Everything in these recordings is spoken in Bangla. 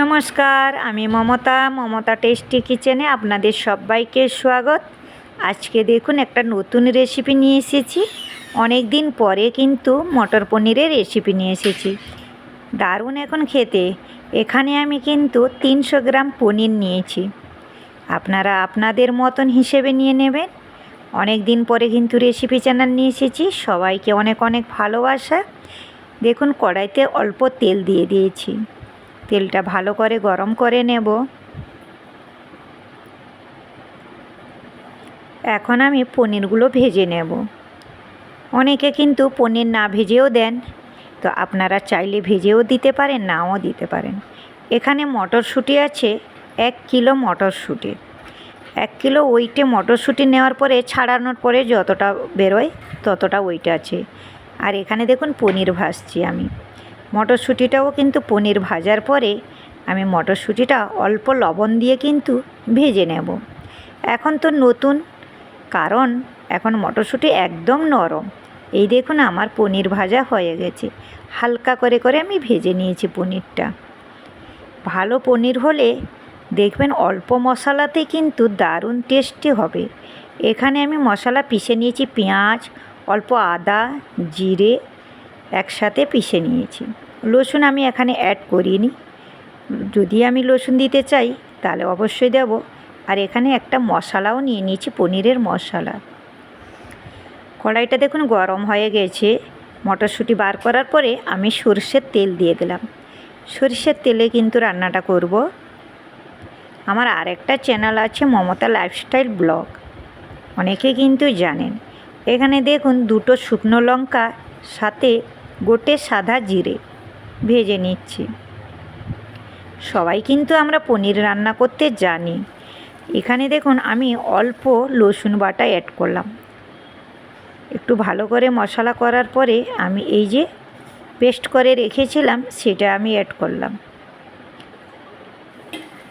নমস্কার, আমি মমতা মমতা টেস্টি কিচেনে আপনাদের সবাইকে স্বাগত। আজকে দেখুন একটা নতুন রেসিপি নিয়ে এসেছি। অনেক দিন পরে কিন্তু মটর পনিরের রেসিপি নিয়ে এসেছি। দারুণ এখন খেতে। এখানে আমি কিন্তু তিনশো গ্রাম পনির নিয়েছি। আপনারা আপনাদের মতন হিসেবে নিয়ে নেবেন। অনেক দিন পরে কিন্তু রেসিপি চ্যানেল নিয়ে এসেছি। সবাইকে অনেক অনেক ভালোবাসা। দেখুন কড়াইতে অল্প তেল দিয়ে দিয়েছি। তেলটা ভালো করে গরম করে নেব। এখন আমি পনিরগুলো ভেজে নেব। অনেকে কিন্তু পনির না ভেজেও দেন। তো আপনারা চাইলে ভেজেও দিতে পারেন, নাও দিতে পারেন। এখানে মটরশুঁটি আছে, এক কিলো মটরশুঁটি। এক কিলো ওইটে মটরশুঁটি নেওয়ার পরে ছাড়ানোর পরে যতটা বেরোয় ততটা ওইটা আছে। আর এখানে দেখুন পনির ভাজছি আমি। মটরশুঁটিটাও কিন্তু পনির ভাজার পরে আমি মটরশুঁটিটা অল্প লবণ দিয়ে কিন্তু ভেজে নেব। এখন তো নতুন, কারণ এখন মটরশুঁটি একদম নরম। এই দেখুন আমার পনির ভাজা হয়ে গেছে। হালকা করে করে আমি ভেজে নিয়েছি পনিরটা। ভালো পনির হলে দেখবেন অল্প মশলাতে কিন্তু দারুণ টেস্টি হবে। এখানে আমি মশলা পিষে নিয়েছি পেঁয়াজ, অল্প আদা, জিরে একসাথে পিষে নিয়েছি। রসুন আমি এখানে অ্যাড করিনি। যদি আমি রসুন দিতে চাই, তাহলে অবশ্যই দেব। আর এখানে একটা মশলাও নিয়ে নিয়েছি, পনিরের মশলা। কড়াইটা দেখুন গরম হয়ে গেছে। মটরশুঁটি বার করার পরে আমি সর্ষের তেল দিয়ে দিলাম। সর্ষের তেলে কিন্তু রান্নাটা করব। আমার আরেকটা চ্যানেল আছে মমতা লাইফস্টাইল ব্লগ। অনেকে কিন্তু জানেন। এখানে দেখুন দুটো শুকনো লঙ্কা, সাথে গোটে সাদা জিরে। ভেজে নিচ্ছি। সবাই কিন্তু আমরা পনির রান্না করতে জানি। এখানে দেখুন আমি অল্প রসুন বাটা অ্যাড করলাম। একটু ভালো করে মশলা করার পরে আমি এই যে পেস্ট করে রেখেছিলাম সেটা আমি অ্যাড করলাম।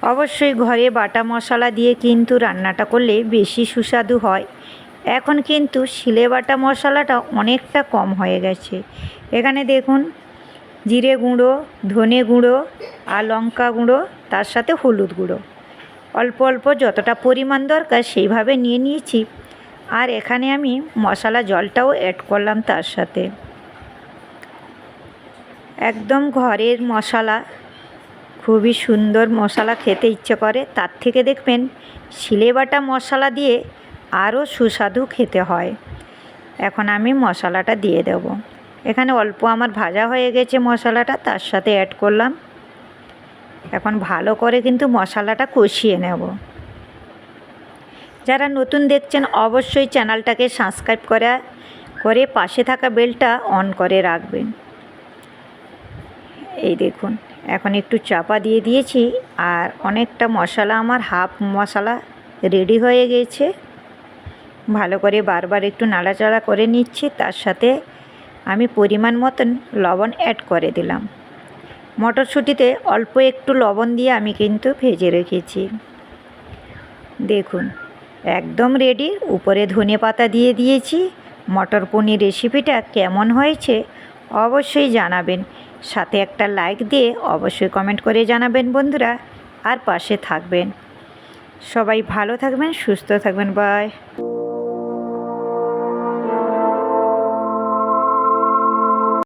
অবশ্যই ঘরে বাটা মশলা দিয়ে কিন্তু রান্নাটা করলে বেশি সুস্বাদু হয়। এখন কিন্তু শিলে বাটা মশলাটা অনেকটা কম হয়ে গেছে। এখানে দেখুন জিরে গুঁড়ো, ধনে গুঁড়ো আর লঙ্কা গুঁড়ো, তার সাথে হলুদ গুঁড়ো। অল্প অল্প যতটা পরিমাণ দরকার সেইভাবে নিয়ে নিয়েছি। আর এখানে আমি মশলা জলটাও অ্যাড করলাম তার সাথে। একদম ঘরের মশলা। খুবই সুন্দর মশলা খেতে ইচ্ছে করে। তার থেকে দেখবেন শিলে বাটা মশলা দিয়ে আরও সুস্বাদু খেতে হয়। এখন আমি মশলাটা দিয়ে দেব। এখানে অল্প আমার ভাজা হয়ে গেছে মশলাটা, তার সাথে অ্যাড করলাম। এখন ভালো করে কিন্তু মশলাটা কষিয়ে নেব। যারা নতুন দেখছেন, অবশ্যই চ্যানেলটাকে সাবস্ক্রাইব করা, করে পাশে থাকা বেলটা অন করে রাখবেন। এই দেখুন, এখন একটু চাপা দিয়ে দিয়েছি, আর অনেকটা মশলা আমার হাফ মশলা রেডি হয়ে গেছে। ভালো করে বারবার একটু নাড়াচাড়া করে নিচ্ছি, তার সাথে আমি পরিমাণ মতন লবণ অ্যাড করে দিলাম। মটরশুঁটিতে অল্প একটু লবণ দিয়ে আমি কিন্তু ভেজে রেখেছি। দেখুন, একদম রেডি উপরে ধনে পাতা দিয়ে দিয়েছি। মটর পনির রেসিপিটা কেমন হয়েছে অবশ্যই জানাবেন। সাথে একটা লাইক দিয়ে অবশ্যই কমেন্ট করে জানাবেন বন্ধুরা। আর পাশে থাকবেন। সবাই ভালো থাকবেন, সুস্থ থাকবেন। বাই